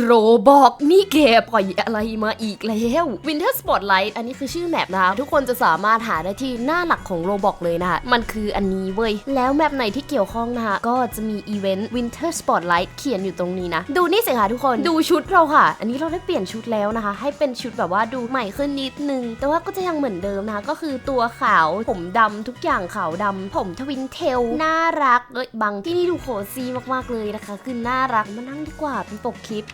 โรบอกนี่แกปล่อยอะไรมาอีกแล้ว Winter Spotlight อันนี้คือชื่อแมปนะคะ ทุกคนจะสามารถหาได้ที่หน้าหลักของโรบอกเลยนะคะ มันคืออันนี้เว้ย แล้วแมปไหนที่เกี่ยวข้องนะคะ ก็จะมีอีเวนต์ Winter Spotlight เขียนอยู่ตรงนี้นะ ดูนี่สิคะทุกคนดูชุดเราค่ะ อันนี้เราได้เปลี่ยนชุดแล้วนะคะ ให้เป็นชุดแบบว่าดูใหม่ขึ้นนิดนึง แต่ว่าก็จะยังเหมือนเดิมนะคะ ก็คือตัวขาวผมดำทุกอย่างขาวดำผมทวินเทลน่ารักเอ้ยบังที่นี่ดูโคซีมากๆเลยนะคะคือน่ารักมานั่งดีกว่าเป็นปกคลิป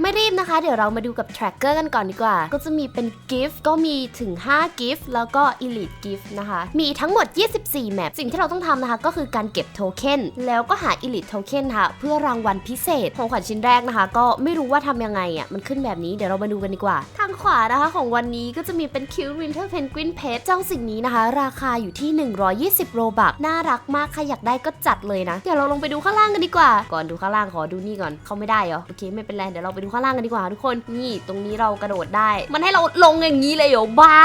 ไม่รีบนะคะ เดี๋ยวเรามาดูกับ tracker กันก่อนดีกว่า ก็จะมีเป็น gift ก็มีถึง 5 gift แล้วก็ elite gift นะคะ มีทั้งหมด 24 แมป สิ่งที่เราต้องทำนะคะ ก็คือการเก็บโทเค็น แล้วก็หา elite token ค่ะ เพื่อรางวัลพิเศษ ของขวัญชิ้นแรกนะคะ ก็ไม่รู้ว่าทำยังไงอะ มันขึ้นแบบนี้ เดี๋ยวเรามาดูกันดีกว่า ทางขวานะคะของวันนี้ก็จะมีเป็น cute winter penguin pet เจ้าสิ่งนี้นะคะ ราคาอยู่ที่ 120 โรบักน่ารักมาก ใครอยากได้ก็จัดเลยนะ เดี๋ยวเราลงไปดูข้างล่างกันดีกว่า ก่อนดูข้างล่างขอดูนี่ก่อน เขาไม่ได้เหรอ โอเคไม่เป็นไรเดี๋ยวเราไปดูข้างล่างกันดีกว่าทุกคน นี่ตรงนี้เรากระโดดได้ มันให้เราลงอย่างนี้เลยเหรอบ้า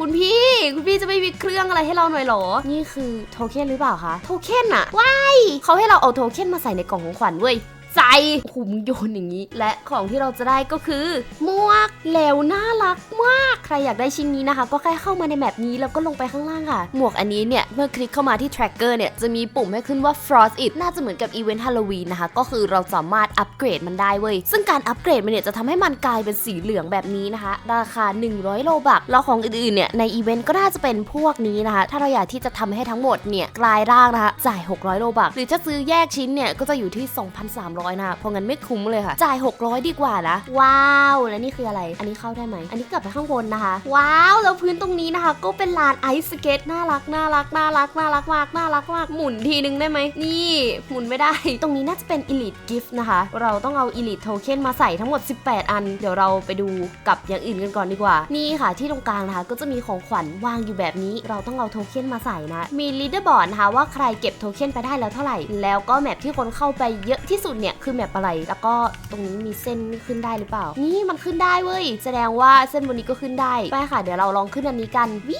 คุณพี่ คุณพี่จะไม่มีเครื่องอะไรให้เราหน่อยหรอ นี่คือโทเค็นหรือเปล่าคะ โทเค็นอะว้ายเขาให้เราเอาโทเค็นมาใส่ในกล่องของขวัญเว้ย ใส่โอ้โหมึงโยนอย่างนี้ และของที่เราจะได้ก็คือหมวกแล้วน่ารักมาก ใครอยากได้ชิ้นนี้นะคะ ก็แค่เข้ามาในแมปนี้แล้วก็ลงไปข้างล่างค่ะ หมวกอันนี้เนี่ย เมื่อคลิกเข้ามาที่ tracker เนี่ย จะมีปุ่มให้ขึ้นว่า frost it น่าจะเหมือนกับอีเวนต์ฮาโลวีนนะคะ ก็คือเราสามารถอัปเกรดมันได้เว้ย ซึ่งการอัปเกรดมันเนี่ยจะทำให้มันกลายเป็นสีเหลืองแบบนี้นะคะ ราคา 100 โลบักแล้วของอื่นๆเนี่ยในอีเวนต์ก็น่าจะเป็นพวกนี้นะคะ ถ้าเราอยากที่จะทำให้ทั้งหมดเนี่ยกลายร่างนะคะจ่าย 600 โลบักหรือถ้าซื้อแยกชิ้นเนี่ยก็จะอยู่ที่ 2,300นะคะเพราะงั้นไม่คุ้มเลยค่ะ จ่าย 600 ดีกว่านะว้าว แล้วนี่คืออะไร อันนี้เข้าได้ไหม อันนี้กลับไปข้างบนนะคะ ว้าว แล้วพื้นตรงนี้นะคะ ก็เป็นลานไอซ์สเก็ตน่ารักน่ารักน่ารักน่ารักมากน่ารักมากหมุนทีนึงได้ไหมนี่หมุนไม่ได้ ตรงนี้น่าจะเป็น Elite Gift นะคะ เราต้องเอา Elite Token มาใส่ทั้งหมด 18 อัน เดี๋ยวเราไปดูกับอย่างอื่นกันก่อนดีกว่า นี่ค่ะที่ตรงกลางนะคะ ก็จะมีของขวัญวางอยู่แบบนี้ เราต้องเอาโทเค็นมาใส่นะ มี leaderboard นะคะว่าใครเก็บโทเค็นไปได้แล้วเท่าไหร่ แล้วก็แมปที่คนเข้าไปเยอะที่สุดเนี่ยคือแมปอะไร แล้วก็ตรงนี้มีเส้นขึ้นได้หรือเปล่า นี่มันขึ้นได้เว้ย แสดงว่าเส้นบนนี้ก็ขึ้นได้ ไปค่ะ เดี๋ยวเราลองขึ้นอันนี้กันวิ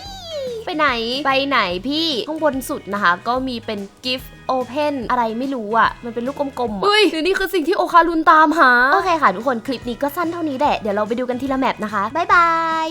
ไปไหน ไปไหนพี่ ข้างบนสุดนะคะ ก็มีเป็น gift open อะไรไม่รู้อะ มันเป็นลูกกลมๆอะเฮ้ยหรือนี่คือสิ่งที่โอคารุนตามหา โอเคค่ะทุกคน คลิปนี้ก็สั้นเท่านี้แหละ เดี๋ยวเราไปดูกันทีละแมปนะคะ บ๊ายบาย